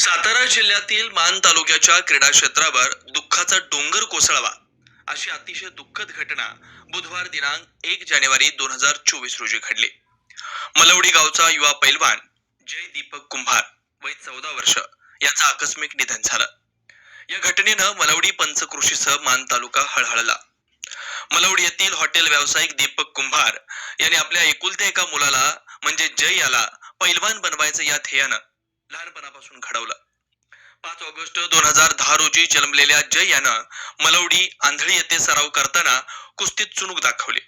सातारा जिल्ह्यातील मान तालुक्याच्या क्रीडा क्षेत्रावर दुःखाचा डोंगर कोसळवा अशी अतिशय दुःखद घटना बुधवार दिनांक एक जानेवारी दोन हजार चोवीस रोजी घडली. मलवडी गावचा युवा पैलवान जय दीपक कुंभार वय चौदा वर्ष याचं आकस्मिक निधन झालं. या घटनेनं मलवडी पंचकृषीसह मान तालुका हळहळला. मलवडी येथील हॉटेल व्यावसायिक दीपक कुंभार यांनी आपल्या एकुलत्या एका मुलाला म्हणजे जय याला पैलवान बनवायचं या ध्येयानं लहानपणापासून घडवलं. पाच ऑगस्ट दोन हजार दहा रोजी जन्मलेल्या जय यानं मलवडी आंधळी येथे सराव करताना कुस्तीत चुणूक दाखवली.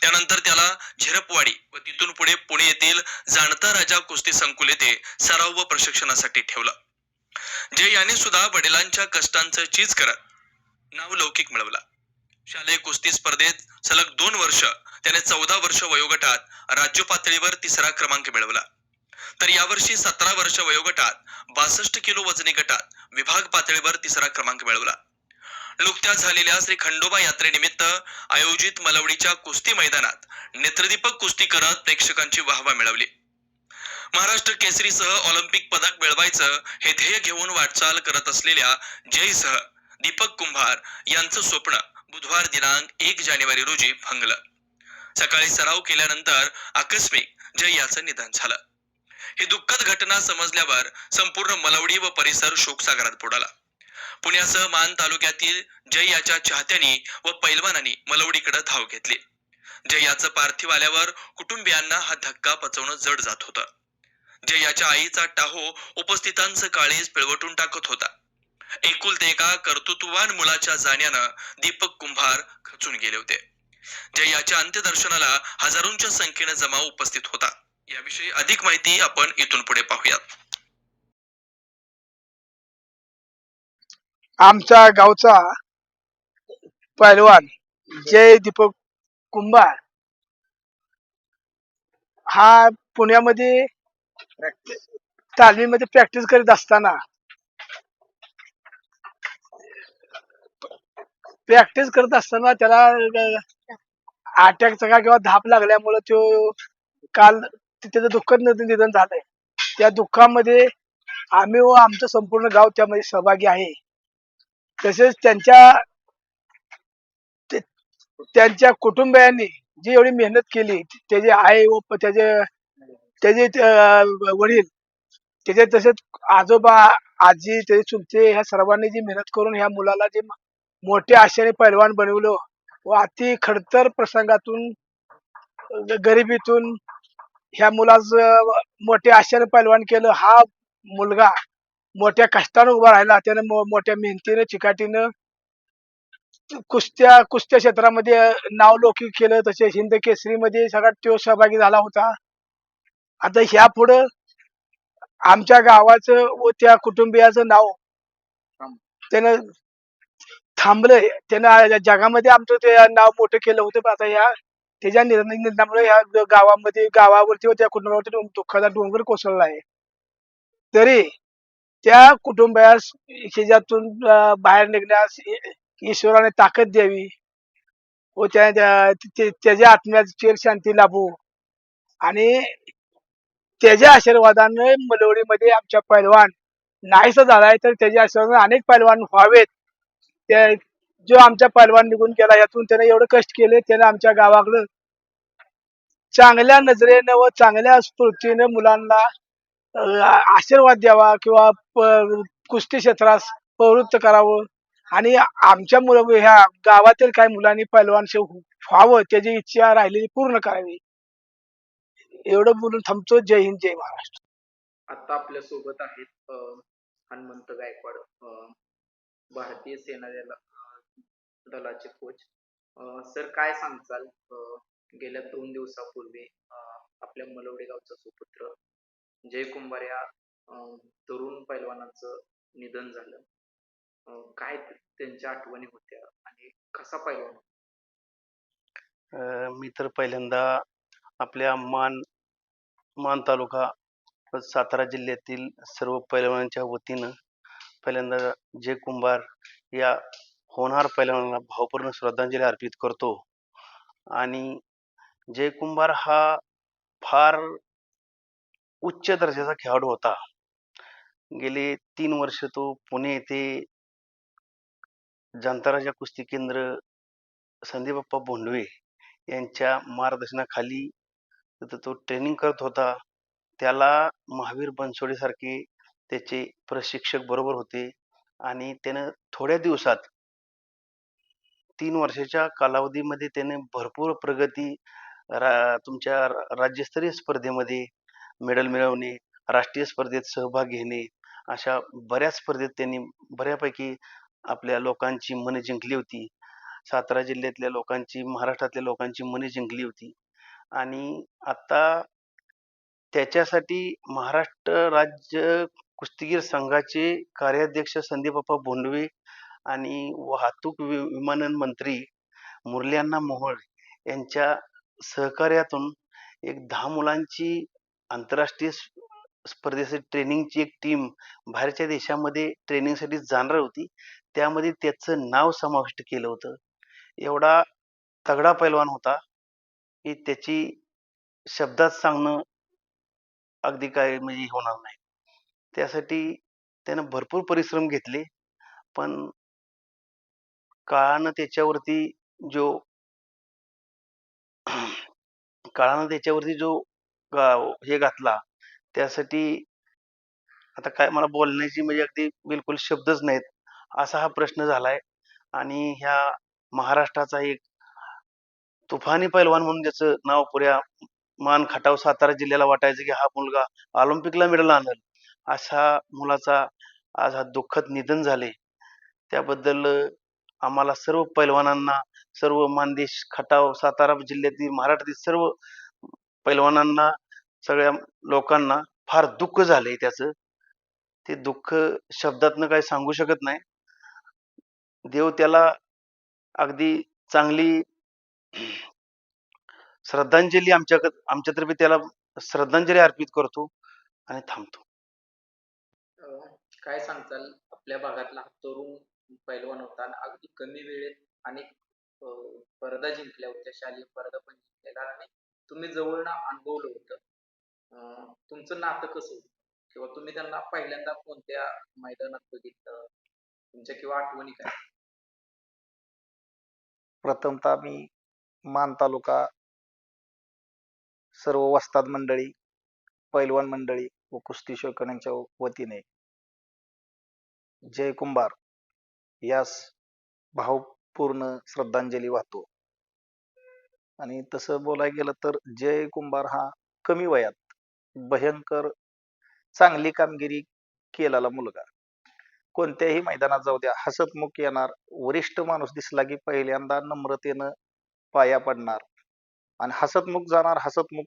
त्यानंतर त्याला झिरपवाडी व तिथून पुढे पुणे येथील जाणता राजा कुस्ती संकुल येथे सराव व प्रशिक्षणासाठी ठेवलं. जय याने सुद्धा वडिलांच्या कष्टांचं चीज करत नाव लौकिक मिळवला. शालेय कुस्ती स्पर्धेत सलग दोन वर्ष त्याने चौदा वर्ष वयोगटात राज्य पातळीवर तिसरा क्रमांक मिळवला. तर यावर्षी सतरा वर्ष वयोगटात बासष्ट किलो वजनी गटात विभाग पातळीवर तिसरा क्रमांक मिळवला. नुकत्याच झालेल्या श्री खंडोबा यात्रेनिमित्त आयोजित मलवडीच्या कुस्ती मैदानात नेत्रदीपक कुस्ती करत प्रेक्षकांची वाहवा मिळवली. महाराष्ट्र केसरीसह ऑलिम्पिक पदक मिळवायचं हे ध्येय घेऊन वाटचाल करत असलेल्या जयसह दीपक कुंभार यांचं स्वप्न बुधवार दिनांक एक जानेवारी रोजी भंगलं. सकाळी सराव केल्यानंतर आकस्मिक जय याचं निधन झालं. ही दुःखद घटना समजल्यावर संपूर्ण मलवडी व परिसर शोकसागरात बुडाला. पुण्यासह मान तालुक्यातील जय याच्या चाहत्यांनी व पैलवानांनी मलवडीकडे धाव घेतली. जय याचं पार्थिव आल्यावर कुटुंबियांना हा धक्का पचवणं जड जात होतं. जय याच्या आईचा टाहो उपस्थितांचं काळीज पिळवटून टाकत होता. एकुलते एका कर्तृत्ववान मुलाच्या जाण्यानं दीपक कुंभार खचून गेले होते. जय याच्या अंत्यदर्शनाला हजारोंच्या संख्येने जमाव उपस्थित होता. याविषयी अधिक माहिती आपण इथून पुढे पाहूयात. आमचा गावचा पैलवान जय दीपक कुंभार हा पुण्यामध्ये तालमीमध्ये प्रॅक्टिस करीत असताना प्रॅक्टिस करत असताना त्याला अटॅकचा का किंवा धाप लागल्यामुळे तो काल त्याचं दुःखद निधन निधन झालंय. त्या दुःखामध्ये आम्ही व आमचं संपूर्ण गाव त्यामध्ये सहभागी आहे. तसेच त्यांच्या त्यांच्या कुटुंबियांनी जी एवढी मेहनत केली त्याचे आई व त्याचे त्याचे वडील त्याचे तसेच आजोबा आजी त्याचे चुलते ह्या सर्वांनी जी मेहनत करून ह्या मुलाला जे मोठ्या आशेने पैलवान बनवलं व अति खडतर प्रसंगातून गरिबीतून ह्या मुलाचं मोठ्या आश्चर्य पैलवान केलं. हा मुलगा मोठ्या कष्टानं उभा राहिला. त्याने मोठ्या मेहनतीनं चिकाटीनं कुस्त्या कुस्त्या क्षेत्रामध्ये नाव लौकिक केलं. तसे हिंद केसरीमध्ये सगळ्यात तो सहभागी झाला होता. आता ह्या पुढं आमच्या गावाचं व त्या कुटुंबियाचं नाव त्यानं थांबलंय. त्यानं जगामध्ये आमचं ते नाव मोठं केलं होतं. पण आता ह्या त्याच्या निर्णय निर्णयामुळे ह्या गावामध्ये गावावरती व त्या कुटुंबावरती दुःखाचा डोंगर कोसळला आहे. तरी त्या कुटुंबास ह्याच्यातून बाहेर निघण्यास ईश्वराने ताकद द्यावी व त्या त्याच्या आत्म्याची शांती लाभो. आणि त्याच्या आशीर्वादाने मलवडीमध्ये आमच्या पैलवान नाहीसा झालाय तर त्याच्या आशीर्वादाने अनेक पैलवान व्हावेत. त्या जो आमच्या पैलवान निघून गेला यातून त्याने एवढं कष्ट केले त्याने आमच्या गावाकडं चांगल्या नजरेनं व चांगल्या स्फूर्तीनं मुलांना आशीर्वाद द्यावा किंवा कुस्ती क्षेत्रास प्रवृत्त करावं. आणि आमच्या मुलं ह्या गावातील काही मुलांनी पैलवान व्हावं त्याची इच्छा राहिलेली पूर्ण करावी. एवढं बोलून थांबतो. जय हिंद जय महाराष्ट्र. आता आपल्यासोबत आहेत हनुमंत गायकवाड. भारतीय सेना दलाचे कोच सर काय सांगचाल गेल्या दोन दिवसापूर्वी आपल्या मलवडे गावचा सुपुत्र जय कुंभार या तरुण पैलवानाचं निधन झालं. काय त्यांच्या आठवणी होत्या आणि कसा पैलवान मी तर पहिल्यांदा आपल्या मान मान तालुका सातारा जिल्ह्यातील सर्व पैलवानांच्या वतीनं पहिल्यांदा जय कुंभार या होणार पैलवानाला भावपूर्ण श्रद्धांजली अर्पित करतो. आणि जय कुंभार हा फार उच्च दर्जाचा खेळाडू होता. गेले तीन वर्ष तो पुणे येथे जांताराजा कुस्ती केंद्र संदीप बाप्पा भोंडवे यांच्या मार्गदर्शनाखाली तर तो ट्रेनिंग करत होता. त्याला महावीर बनसोडे सारखे त्याचे प्रशिक्षक बरोबर होते. आणि त्यानं थोड्या दिवसात तीन वर्षाच्या कालावधीमध्ये त्याने भरपूर प्रगती रा तुमच्या राज्यस्तरीय स्पर्धेमध्ये मेडल मिळवणे राष्ट्रीय स्पर्धेत सहभाग घेणे अशा बऱ्याच स्पर्धेत त्यांनी बऱ्यापैकी आपल्या लोकांची मने जिंकली होती. सातारा जिल्ह्यातल्या लोकांची महाराष्ट्रातल्या लोकांची मने जिंकली होती. आणि आता त्याच्यासाठी महाराष्ट्र राज्य कुस्तीगीर संघाचे कार्याध्यक्ष संदीप बाप्पा भोंडवे आणि वाहतूक वि विमानन मंत्री मुरली मोहोळ यांच्या सहकार्यातून एक दहा मुलांची आंतरराष्ट्रीय स्पर्धेसाठी ट्रेनिंगची एक टीम बाहेरच्या देशामध्ये ट्रेनिंगसाठी जाणार होती. त्यामध्ये त्याचं नाव समाविष्ट केलं होतं. एवढा तगडा पैलवान होता की त्याची शब्दात सांगणं अगदी काय म्हणजे होणार नाही. त्यासाठी त्यानं भरपूर परिश्रम घेतले. पण काळानं त्याच्यावरती जो काळानं त्याच्यावरती जो हे घातला त्यासाठी आता काय मला बोलण्याची म्हणजे अगदी बिलकुल शब्दच नाहीत असा हा प्रश्न झालाय. आणि ह्या महाराष्ट्राचा एक तुफानी पैलवान म्हणून ज्याचं नाव पुऱ्या मान खटाव सातारा जिल्ह्याला वाटायचं की हा मुलगा ऑलिम्पिकला मेडल आणल अशा मुलाचा आज हा दुःखद निधन झाले. त्याबद्दल आम्हाला सर्व पैलवानांना सर्व मानदेश खटाव सातारा जिल्ह्यातील महाराष्ट्रातील सर्व पैलवानांना सगळ्या लोकांना फार दुःख झालंय त्याचं. ते दुःख शब्दातनं काही सांगू शकत नाही. देव त्याला अगदी चांगली श्रद्धांजली आमच्या आमच्यातर्फे त्याला श्रद्धांजली अर्पित करतो आणि थांबतो. काय सांगताल? आपल्या भागातला तरुण पैलवान होता आणि अगदी कमी वेळेत अनेक स्पर्धा जिंकल्या होत्या शालेय स्पर्धा पण जिंकलेल्या आणि तुम्ही जवळनं अनुभवलं होतं. तुमचं नातं कसं होतं? किंवा तुम्ही त्यांना पहिल्यांदा कोणत्या मैदानात बघितलं? तुमच्या किंवा आठवणी काय? प्रथमतः मी मान तालुका सर्व वस्ताद मंडळी पैलवान मंडळी व कुस्ती शोकण्यांच्या वतीने. जय कुंभार. यास भावपूर्ण श्रद्धांजली वाहतो. आणि तसं बोलायला गेलं तर जय कुंभार हा कमी वयात भयंकर चांगली कामगिरी केलेला मुलगा. कोणत्याही मैदानात जाऊ द्या हसतमुख येणार वरिष्ठ माणूस दिसला की पहिल्यांदा नम्रतेनं पाया पडणार. आणि हसतमुख जाणार हसतमुख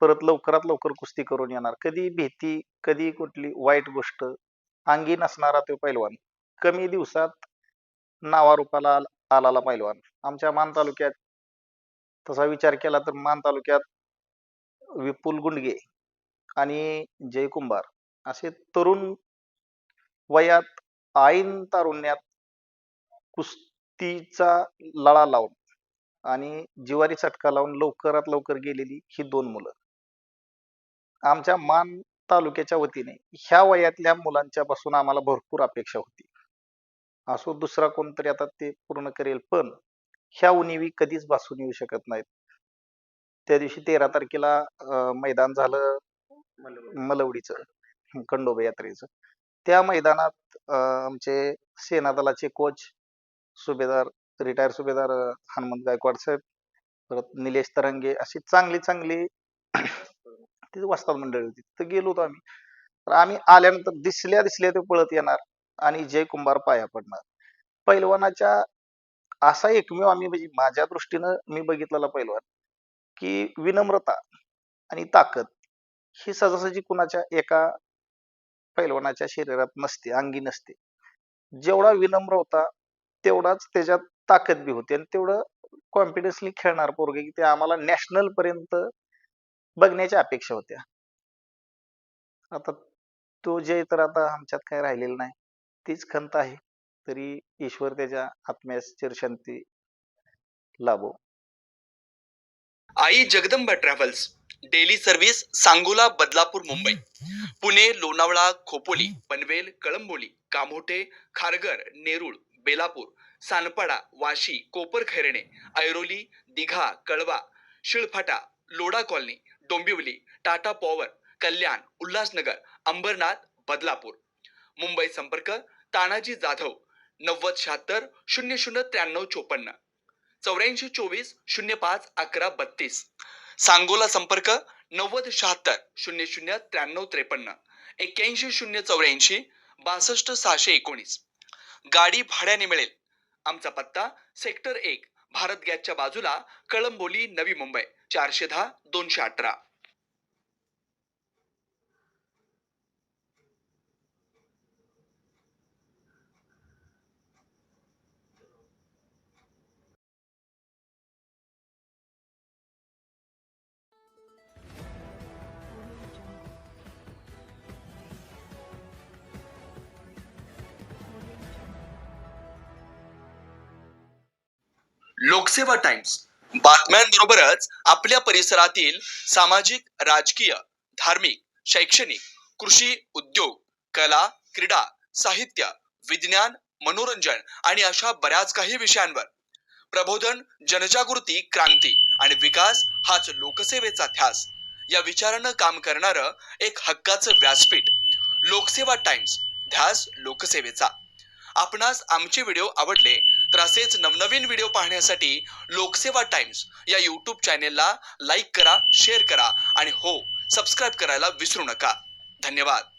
परत लवकरात लवकर कुस्ती करून येणार. कधी भीती कधी कुठली वाईट गोष्ट अंगी नसणारा तो पैलवान कमी दिवसात नावारूपाला आल- आलाला पैलवान. आमच्या मान तालुक्यात तसा विचार केला तर मान तालुक्यात विपुल गुंडगे आणि जय कुंभार असे तरुण वयात ऐन तारुण्यात कुस्तीचा लळा लावून आणि जिवारी चटका लावून लवकरात लवकर गेलेली ही दोन मुलं. आमच्या मान तालुक्याच्या वतीने ह्या वयातल्या मुलांच्या पासून आम्हाला भरपूर अपेक्षा होती. असो दुसरा कोणतरी आता ते पूर्ण करेल पण ह्या उणीवी कधीच भासून येऊ शकत नाहीत. त्या दिवशी तेरा तारखेला मैदान झालं मलवडीचं खंडोबा यात्रेचं. त्या मैदानात आमचे सेना दलाचे कोच सुभेदार रिटायर सुभेदार हनुमंत गायकवाड साहेब परत निलेश तरंगे अशी चांगली चांगली तिथे वस्ताद मंडळी होती. तिथं गेलो होतो आम्ही. तर आम्ही आल्यानंतर दिसल्या दिसल्या ते पळत येणार. आणि जय कुंभार पाया पडणार. पैलवानाच्या असा एकमेव आम्ही म्हणजे माझ्या दृष्टीनं मी बघितलेला पैलवान की विनम्रता आणि ताकद ही सहजासहजी कुणाच्या एका पैलवानाच्या शरीरात नसते अंगी नसते. जेवढा विनम्र होता तेवढाच त्याच्यात ताकद बी होती आणि तेवढं कॉन्फिडन्सली खेळणार पोरगे की ते आम्हाला नॅशनल पर्यंत बघण्याच्या अपेक्षा होत्या. आता तो जय तर आता आमच्यात काही राहिलेला नाही. तीच खंत आहे तरी ईश्वर त्याच्या आत्म्यास चिरशांती लाभो. आई Jagdamba travels daily service Sangola Badlapur Mumbai. Pune Lonavala Khopoli Panvel Kalamboli Kamothe Kharghar Nerul Belapur Sanpada Vashi Koparkhairane Airoli Digha Kalwa Shilphata Lodha colony Dombivli Tata power Kalyan Ulhasnagar Ambernath Badlapur. Mumbai संपर्क तानाजी जाधव नव्वद शहात्तर शून्य शून्य त्र्याण्णव चोपन्न. चौऱ्याऐंशी चोवीस शून्य पाच अकरा बत्तीस. सांगोला संपर्क नव्वद शहात्तर शून्य शून्य त्र्याण्णव त्रेपन्न. एक्क्याऐंशी शून्य चौऱ्याऐंशी बासष्ट सहाशे एकोणीस. गाडी भाड्याने मिळेल. आमचा पत्ता सेक्टर एक भारत गॅसच्या बाजूला कळंबोली नवी मुंबई चारशे दहा दोनशे अठरा. लोकसेवा टाइम्स. बातम्यांबरोबरच आपल्या परिसरातील सामाजिक राजकीय धार्मिक शैक्षणिक कृषी उद्योग कला क्रीडा साहित्य विज्ञान मनोरंजन आणि अशा बऱ्याच काही विषयांवर प्रबोधन जनजागृती क्रांती आणि विकास हाच लोकसेवेचा ध्यास. या विचारानं काम करणारं एक हक्काचं व्यासपीठ लोकसेवा टाइम्स ध्यास लोकसेवेचा. आपणास आमचे व्हिडिओ आवडले तर असेच नवनवीन व्हिडिओ पाहण्यासाठी लोकसेवा टाइम्स या यूट्यूब चॅनेलला लाईक करा शेअर करा आणि हो सबस्क्राईब करायला विसरू नका. धन्यवाद.